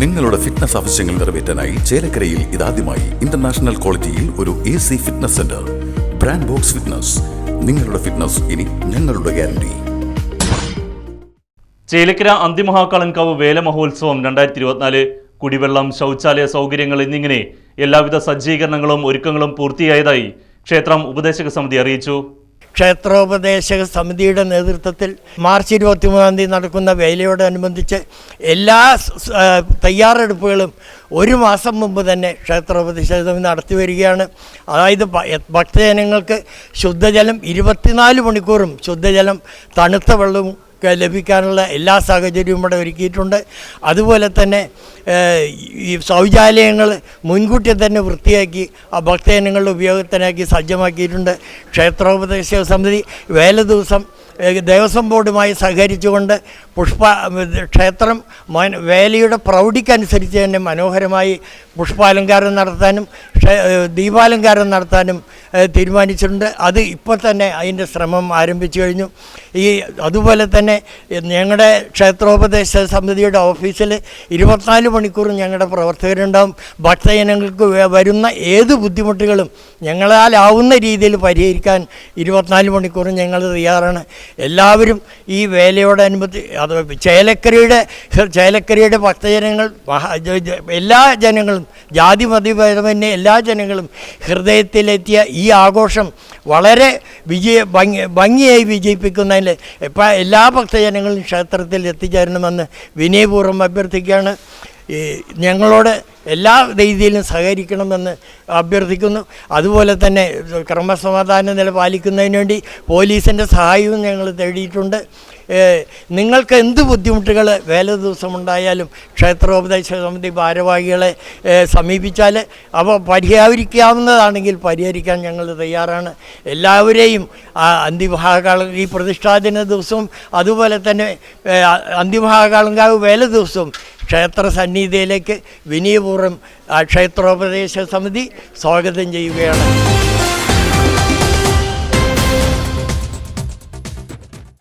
നിങ്ങളുടെ ഫിറ്റ്നസ് ആവശ്യങ്ങൾ നിറവേറ്റാനായി ചേലക്കരയിൽ ഇതാദ്യമായി ഇന്റർനാഷണൽ ക്വാളിറ്റിയിൽ ഒരു A C fitness centre brand box fitness നിങ്ങളുടെ ഫിറ്റ്നസ് ഇനി ഞങ്ങളുടെ ഗ്യാരണ്ടി ചേലക്കര അന്തിമഹാക്കാളൻകാവ് വേല മഹോത്സവം രണ്ടായിരത്തി ഇരുപത്തിനാല് കുടിവെള്ളം ശൗചാലയ സൗകര്യങ്ങൾ എന്നിങ്ങനെ എല്ലാവിധ സജ്ജീകരണങ്ങളും ഒരുക്കങ്ങളും പൂർത്തിയായതായി ക്ഷേത്രം ഉപദേശക സമിതി അറിയിച്ചു. ക്ഷേത്രോപദേശക സമിതിയുടെ നേതൃത്വത്തിൽ മാർച്ച് ഇരുപത്തിമൂന്നാം തീയതി നടക്കുന്ന വേലയോടനുബന്ധിച്ച് എല്ലാ തയ്യാറെടുപ്പുകളും ഒരു മാസം മുമ്പ് തന്നെ ക്ഷേത്രോപദേശക സമിതി നടത്തി വരികയാണ്. അതായത് ഭക്തജനങ്ങൾക്ക് ശുദ്ധജലം ഇരുപത്തിനാല് മണിക്കൂറും ശുദ്ധജലം തണുത്ത വെള്ളവും ലഭിക്കാനുള്ള എല്ലാ സാഹചര്യവും ഇവിടെ ഒരുക്കിയിട്ടുണ്ട്. അതുപോലെ തന്നെ ഈ ശൗചാലയങ്ങൾ മുൻകൂട്ടി തന്നെ വൃത്തിയാക്കി ആ ഭക്തജനങ്ങളുടെ ഉപയോഗത്തിനാക്കി സജ്ജമാക്കിയിട്ടുണ്ട്. ക്ഷേത്രോപദേശ സമിതി വേല ദിവസം ദേവസ്വം ബോർഡുമായി സഹകരിച്ചുകൊണ്ട് പുഷ്പ ക്ഷേത്രം വേലയുടെ പ്രൗഢിക്കനുസരിച്ച് തന്നെ മനോഹരമായി പുഷ്പാലങ്കാരം നടത്താനും ദീപാലങ്കാരം നടത്താനും തീരുമാനിച്ചിട്ടുണ്ട്. അത് ഇപ്പോൾ തന്നെ അതിന്റെ ശ്രമം ആരംഭിച്ചു കഴിഞ്ഞു. ഈ അതുപോലെ തന്നെ ഞങ്ങളുടെ ക്ഷേത്രോപദേശ സമിതിയുടെ ഓഫീസിൽ ഇരുപത്തിനാല് മണിക്കൂർ ഞങ്ങളുടെ പ്രവർത്തകരുണ്ടാവും. ഭക്തജനങ്ങൾക്ക് വരുന്ന ഏത് ബുദ്ധിമുട്ടുകളും ഞങ്ങളാലാവുന്ന രീതിയിൽ പരിഹരിക്കാൻ ഇരുപത്തിനാല് മണിക്കൂറും ഞങ്ങൾ തയ്യാറാണ്. എല്ലാവരും ഈ വേലയോടനുബന്ധി അത് ചേലക്കരയുടെ ചേലക്കരയുടെ ഭക്തജനങ്ങൾ എല്ലാ ജനങ്ങളും ജാതി മതഭേദമന്യേ എല്ലാ ജനങ്ങളും ഹൃദയത്തിലെത്തിയ ഈ ആഘോഷം വളരെ വിജയ ഭംഗി ഭംഗിയായി വിജയിപ്പിക്കുന്നതിൽ എല്ലാ ഭക്തജനങ്ങളും ക്ഷേത്രത്തിൽ എത്തിച്ചേരണമെന്ന് വിനയപൂർവം അഭ്യർത്ഥിക്കുകയാണ്. ഞങ്ങളോട് എല്ലാ രീതിയിലും സഹകരിക്കണമെന്ന് അഭ്യർത്ഥിക്കുന്നു. അതുപോലെ തന്നെ ക്രമസമാധാന നില പാലിക്കുന്നതിന് വേണ്ടി പോലീസിന്റെ സഹായവും ഞങ്ങൾ തേടിയിട്ടുണ്ട്. നിങ്ങൾക്ക് എന്ത് ബുദ്ധിമുട്ടുകൾ വേല ദിവസമുണ്ടായാലും ക്ഷേത്രോപദേശ സമിതി ഭാരവാഹികളെ സമീപിച്ചാൽ അവ പരിഹരിക്കാവുന്നതാണെങ്കിൽ പരിഹരിക്കാൻ ഞങ്ങൾ തയ്യാറാണ്. എല്ലാവരെയും അന്തിമഹാകാല ഈ പ്രതിഷ്ഠാദിന ദിവസവും അതുപോലെ തന്നെ ഏഹ് അന്തിമഹാകാളങ്കാവ് വേല ദിവസവും ക്ഷേത്ര സന്നിധിയിലേക്ക് വിനീപൂർവം ആ ക്ഷേത്രോപദേശ സമിതി സ്വാഗതം ചെയ്യുകയാണ്.